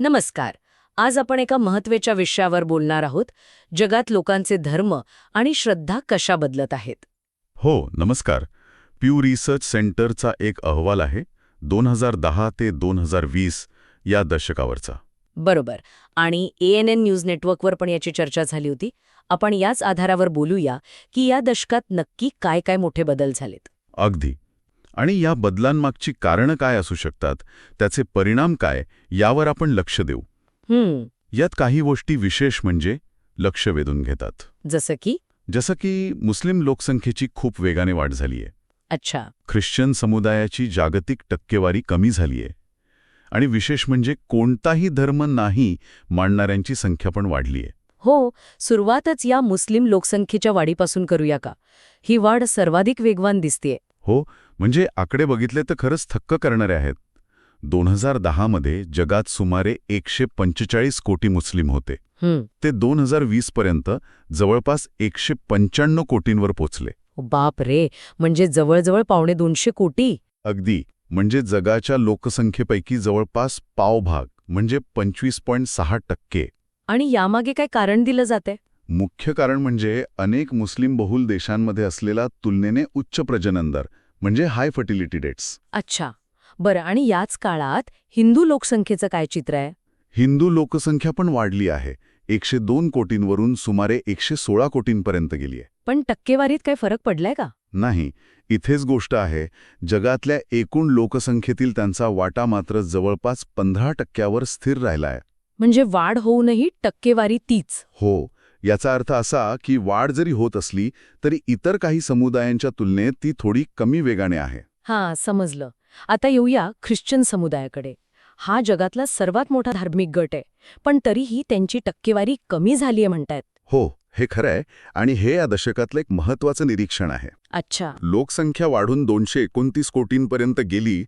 नमस्कार. आज आपण एका महत्त्वाच्या विषयावर बोलणार आहोत जगात लोकांचे धर्म आणि श्रद्धा कशा बदलत आहेत? हो नमस्कार. प्यू रिसर्च सेंटरचा एक अहवाल आहे दोन हजार दहा ते दोन हजार वीस या दशकावरचा. बरोबर. आणि ए एन एन न्यूज नेटवर्कवर पण याची चर्चा झाली होती. आपण याच आधारावर बोलूया की या दशकात नक्की काय काय मोठे बदल झालेत? अगदी. आणि या बदलांमागची कारणं काय असू शकतात? त्याचे परिणाम काय? यावर आपण लक्ष देऊ. यात काही गोष्टी विशेष म्हणजे लक्ष वेधून घेतात. जसं की? जसं की मुस्लिम लोकसंख्येची खूप वेगाने वाढ झालीय. अच्छा. ख्रिश्चन समुदायाची जागतिक टक्केवारी कमी झालीय. आणि विशेष म्हणजे कोणताही धर्म नाही मानणाऱ्यांची संख्या पण वाढलीय. हो सुरुवातच या मुस्लिम लोकसंख्येच्या वाढीपासून करूया का? ही वाढ सर्वाधिक वेगवान दिसतेय. हो म्हणजे आकडे बघितले तर खरंच थक्क करणारे आहेत. दोन हजार दहामध्ये जगात सुमारे एकशे पंचेचाळीस कोटी मुस्लिम होते. ते दोन हजार वीसपर्यंत जवळपास एकशे पंच्याण्णव कोटींवर पोचले. बाप रे म्हणजे जवळजवळ पावणे दोनशे कोटी? अगदी म्हणजे जगाच्या लोकसंख्येपैकी जवळपास पावभाग म्हणजे पंचवीस पॉईंट सहा टक्के. आणि यामागे काय कारण दिलं जाते मुख्य कारण म्हणजे अनेक मुस्लिम बहुल देशांमध्ये असलेला तुलनेने उच्च प्रजनन दर म्हणजे हाय फर्टिलिटी रेट्स अच्छा. बरं आणि याच काळात हिंदू लोकसंख्येचं काय चित्र आहे? हिंदू लोकसंख्या पण वाढली आहे. एकशे दोन कोटींवरून सुमारे एकशे सोळा कोटींपर्यंत गेली आहे. पण टक्केवारीत काय फरक पडलाय का? नाही. इथेच गोष्ट आहे जगातल्या एकूण लोकसंख्येतील त्यांचा वाटा मात्र जवळपास पंधरा टक्क्यावर स्थिर राहिला आहे म्हणजे वाढ होऊनही टक्केवारी तीच. हो. याचा अर्थ असा की वाढ जरी होत असली तरी इतर काही समुदायांच्या तुलनेत ती थोडी कमी वेगाने आहे. हां समजलं. आता येऊया ख्रिश्चन समुदायाकडे. हा जगातला सर्वात मोठा धार्मिक गट आहे पण तरीही त्यांची टक्केवारी कमी झालीये म्हणतायत. हो हे खरं आहे आणि हे या दशकातलं एक महत्वाचं निरीक्षण आहे. अच्छा. लोकसंख्या वाढून दोनशे एकोणतीस कोटींपर्यंत गेली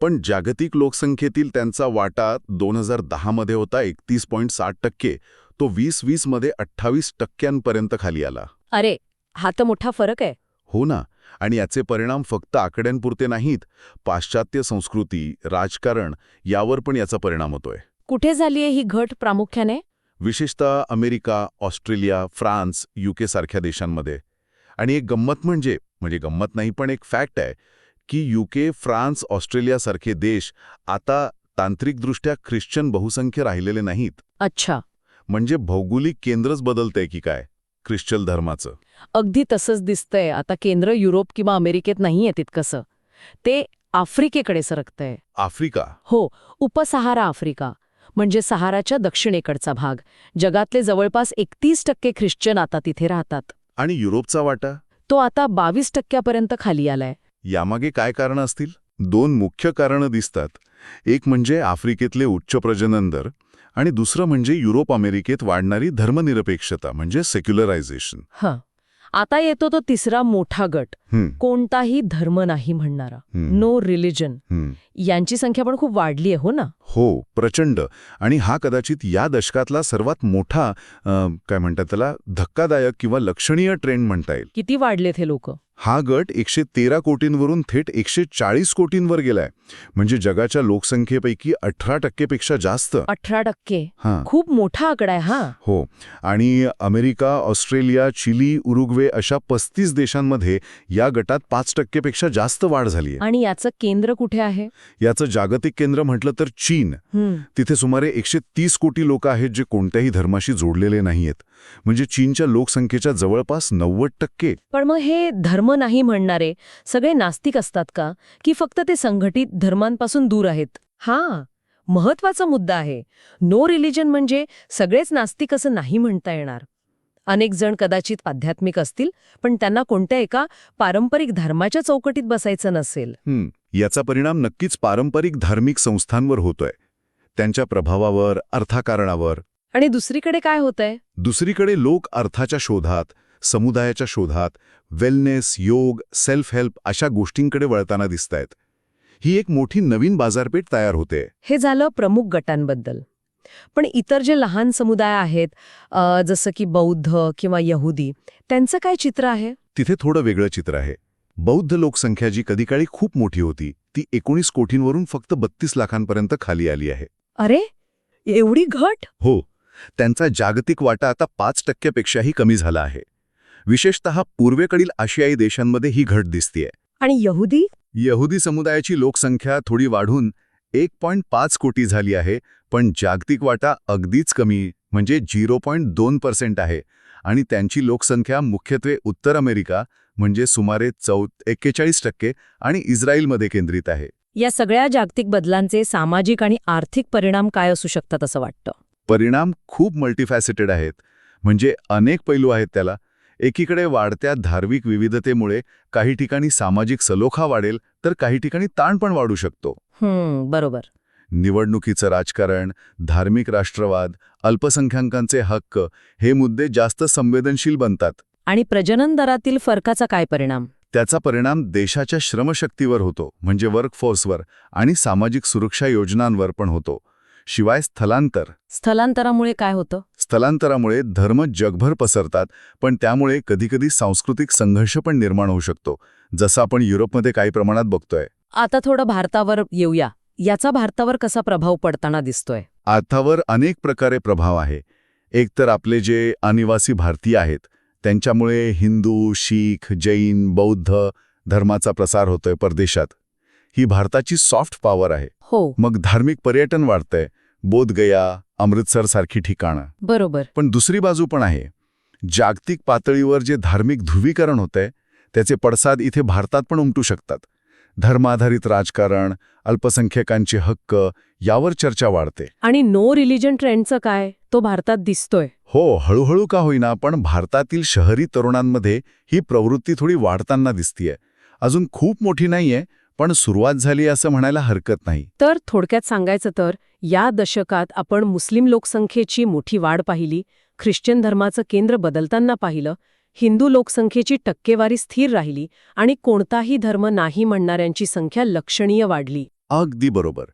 पण जागतिक लोकसंख्येतील त्यांचा वाटा दोन हजार दहामध्ये होता एकतीस पॉईंट साठ टक्के. तो वीस वीसमध्ये अठ्ठावीस टक्क्यांपर्यंत खाली आला. अरे हा तर मोठा फरक आहे. हो ना आणि याचे परिणाम फक्त आकड्यांपुरते नाहीत. पाश्चात्य संस्कृती राजकारण यावर पण याचा परिणाम होतोय. कुठे झालीये ही घट प्रामुख्याने? विशेषतः अमेरिका ऑस्ट्रेलिया फ्रान्स युके सारख्या देशांमध्ये. आणि एक गंमत म्हणजे म्हणजे गंमत नाही पण एक फॅक्ट आहे की युके फ्रान्स ऑस्ट्रेलियासारखे देश आता तांत्रिकदृष्ट्या ख्रिश्चन बहुसंख्य राहिलेले नाहीत. अच्छा. म्हणजे भौगोलिक केंद्रच बदलतंय की काय? ख्रिश्चन धर्माचं. अगदी तसंच दिसतंय. आता केंद्र युरोप किंवा अमेरिकेत नाहीये तितकंसं. ते आफ्रिकेकडे सरकतंय. आफ्रिका? हो उपसहारा आफ्रिका. म्हणजे सहाराच्या दक्षिणेकडचा भाग. जगातले जवळपास एकतीस टक्के ख्रिश्चन आता तिथे राहतात. आणि युरोपचा वाटा? तो आता बावीस टक्क्यापर्यंत खाली आलाय. यामागे काय कारणं असतील? दोन मुख्य कारणं दिसतात. एक म्हणजे आफ्रिकेतले उच्च प्रजनन दर. आणि दुसरं म्हणजे युरोप अमेरिकेत वाढणारी धर्मनिरपेक्षता म्हणजे सेक्युलरायझेशन हं. आता येतो तो तिसरा मोठा गट. कोणताही धर्म नाही म्हणणारा. No religion. यांची संख्या पण खूप वाढली आहे हो ना? हो प्रचंड. आणि हा कदाचित या दशकातला सर्वात मोठा काय म्हणतात त्याला धक्कादायक किंवा लक्षणीय ट्रेंड म्हणता येईल. किती वाढलेत हे लोक? हा गट एकशे तेरा कोटींवरून थेट एकशे चाळीस कोटींवर गेलाय. म्हणजे जगाच्या लोकसंख्येपैकी अठरा टक्केपेक्षा जास्त. अठरा टक्के. खूप मोठा आकडा आहे हा. हो. आणि अमेरिका ऑस्ट्रेलिया चिली उरुग्वे अशा पस्तीस देशांमध्ये या गटात पाच टक्केपेक्षा जास्त वाढ झाली आणि याचं केंद्र कुठे आहे? याचं जागतिक केंद्र म्हटलं तर चीन. हं, तिथे सुमारे एकशे तीस कोटी लोक आहेत जे कोणत्याही धर्माशी जोडलेले नाहीयेत. म्हणजे चीनच्या लोकसंख्येच्या जवळपास नव्वद टक्के. पण मग हे धर्म नाही म्हणणारे सगळे नास्तिक असतात का? की फक्त ते संघटित धर्मांपासून दूर आहेत? हा महत्त्वाचा मुद्दा आहे. नो रिलिजन म्हणजे सगळेच नास्तिक असं नाही म्हणता येणार. अनेक जण कदाचित आध्यात्मिक असतील पण त्यांना कोणत्या एका पारंपरिक धर्माच्या चौकटीत बसायचं नसेल. याचा परिणाम नक्कीच पारंपरिक धार्मिक संस्थांवर होतोय. त्यांच्या प्रभावावर अर्थाकारणावर. आणि दुसरीकडे काय होतंय? दुसरीकडे लोक अर्थाच्या शोधात समुदायाच्या शोधात वेलनेस योग सेल्फ हेल्प अशा गोष्टींकडे वळताना दिसतायत. ही एक मोठी नवीन बाजारपेठ तयार होते. हे झालं प्रमुख गटांबद्दल. पण इतर जे लहान समुदाय आहेत जसं की बौद्ध किंवा यहुदी त्यांचं काय चित्र आहे? तिथे थोडं वेगळं चित्र आहे. बौद्ध लोकसंख्या जी कधीकाळी खूप मोठी होती ती एकोणीस कोटींवरून फक्त बत्तीस लाखांपर्यंत खाली आली आहे. अरे एवढी घट? हो त्यांचा जागतिक वाटा आता पाच टक्क्यापेक्षाही कमी झाला आहे. विशेषत पूर्वेकडील आशियाई देशांमध्ये ही घट दिसतीये. आणि यहुदी? यहुदी समुदायाची लोकसंख्या थोडी वाढून एक पॉईंट पाच कोटी झाली आहे पण जागतिक वाटा अगदीच कमी म्हणजे झिरो पॉईंट दोन पर्सेंट आहे. आणि त्यांची लोकसंख्या मुख्यत्वे उत्तर अमेरिका म्हणजे सुमारे चौ एक्केचाळीस टक्के आणि इस्रायलमध्ये केंद्रित आहे. या सगळ्या जागतिक बदलांचे सामाजिक आणि आर्थिक परिणाम काय असू शकतात असं वाटतं? परिणाम खूप मल्टीफॅसेटेड आहेत. म्हणजे अनेक पैलू आहेत त्याला. एकीकडे वाढत्या धार्मिक विविधतेमुळे काही ठिकाणी सामाजिक सलोखा वाढेल तर काही ठिकाणी ताण पण वाढू शकतो. बरोबर. निवडणुकीचं राजकारण धार्मिक राष्ट्रवाद अल्पसंख्याकांचे हक्क हे मुद्दे जास्त संवेदनशील बनतात. आणि प्रजनन दरातील फरकाचा काय परिणाम? त्याचा परिणाम देशाच्या श्रमशक्तीवर होतो म्हणजे वर्कफोर्सवर आणि सामाजिक सुरक्षा योजनांवर पण होतो. शिवाय स्थलांतर. स्थलांतरामुळे काय होतं? स्थलांतरामुळे धर्म जगभर पसरतात पण त्यामुळे कधीकधी सांस्कृतिक संघर्ष पण निर्माण होऊ शकतो. जसं आपण युरोपमध्ये काही प्रमाणात बघतोय. आता थोडं भारतावर येऊया. याचा भारतावर कसा प्रभाव पडताना दिसतोय? अर्थावर अनेक प्रकारे प्रभाव आहे. एक तर आपले जे अनिवासी भारतीय आहेत त्यांच्यामुळे हिंदू शीख जैन बौद्ध धर्माचा प्रसार होतोय परदेशात. ही भारताची सॉफ्ट पॉवर आहे. हो. मग धार्मिक पर्यटन वाढतंय. बोधगया अमृतसर सारखी ठिकाणं. बरोबर. पण दुसरी बाजू पण आहे. जागतिक पातळीवर जे धार्मिक ध्रुवीकरण होतंय त्याचे पडसाद इथे भारतात पण उमटू शकतात. धर्माधारित राजकारण अल्पसंख्याकांचे हक्क यावर चर्चा वाढते. आणि नो रिलिजन ट्रेंडचं काय? तो भारतात दिसतोय. हो हळूहळू का होईना पण भारतातील शहरी तरुणांमध्ये ही प्रवृत्ती थोडी वाढताना दिसतीये. अजून खूप मोठी नाहीये पण सुरुवात झाली असं म्हणायला हरकत नाही. तर थोडक्यात सांगायचं तर या दशकात आपण मुस्लिम लोकसंख्येची मोठी वाढ पाहिली ख्रिश्चन धर्माचं केंद्र बदलताना पाहिलं हिंदू लोकसंख्येची टक्केवारी स्थिर राहिली आणि कोणताही धर्म नाही म्हणणाऱ्यांची संख्या लक्षणीय वाढली. अगदी बरोबर.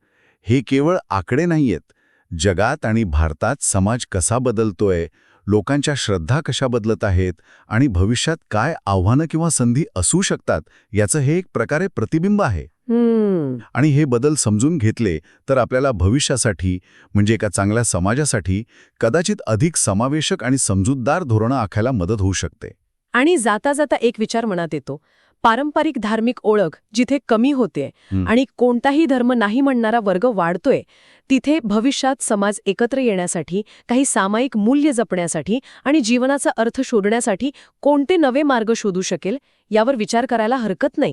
हे केवळ आकडे नाहीयेत जगात आणि भारतात समाज कसा बदलतोय लोकांच्या श्रद्धा कशा बदलत आहेत आणि भविष्यात काय आव्हानं किंवा संधी असू शकतात याचं हे एक प्रकारे प्रतिबिंब आहे. आणि हे बदल समजून घेतले तर आपल्याला भविष्यासाठी म्हणजे एका चांगल्या समाजासाठी कदाचित अधिक समावेशक आणि समजूतदार धोरणं आखायला मदत होऊ शकते. आणि जाता जाता एक विचार मनात येतो. पारंपरिक धार्मिक ओळख जिथे कमी होते. आणि कोणताही धर्म नाही म्हणणारा वर्ग वाढतोय तिथे भविष्यात समाज एकत्र येण्यासाठी काही सामायिक मूल्य जपण्यासाठी आणि जीवनाचा अर्थ शोधण्यासाठी कोणते नवे मार्ग शोधू शकेल यावर विचार करायला हरकत नाही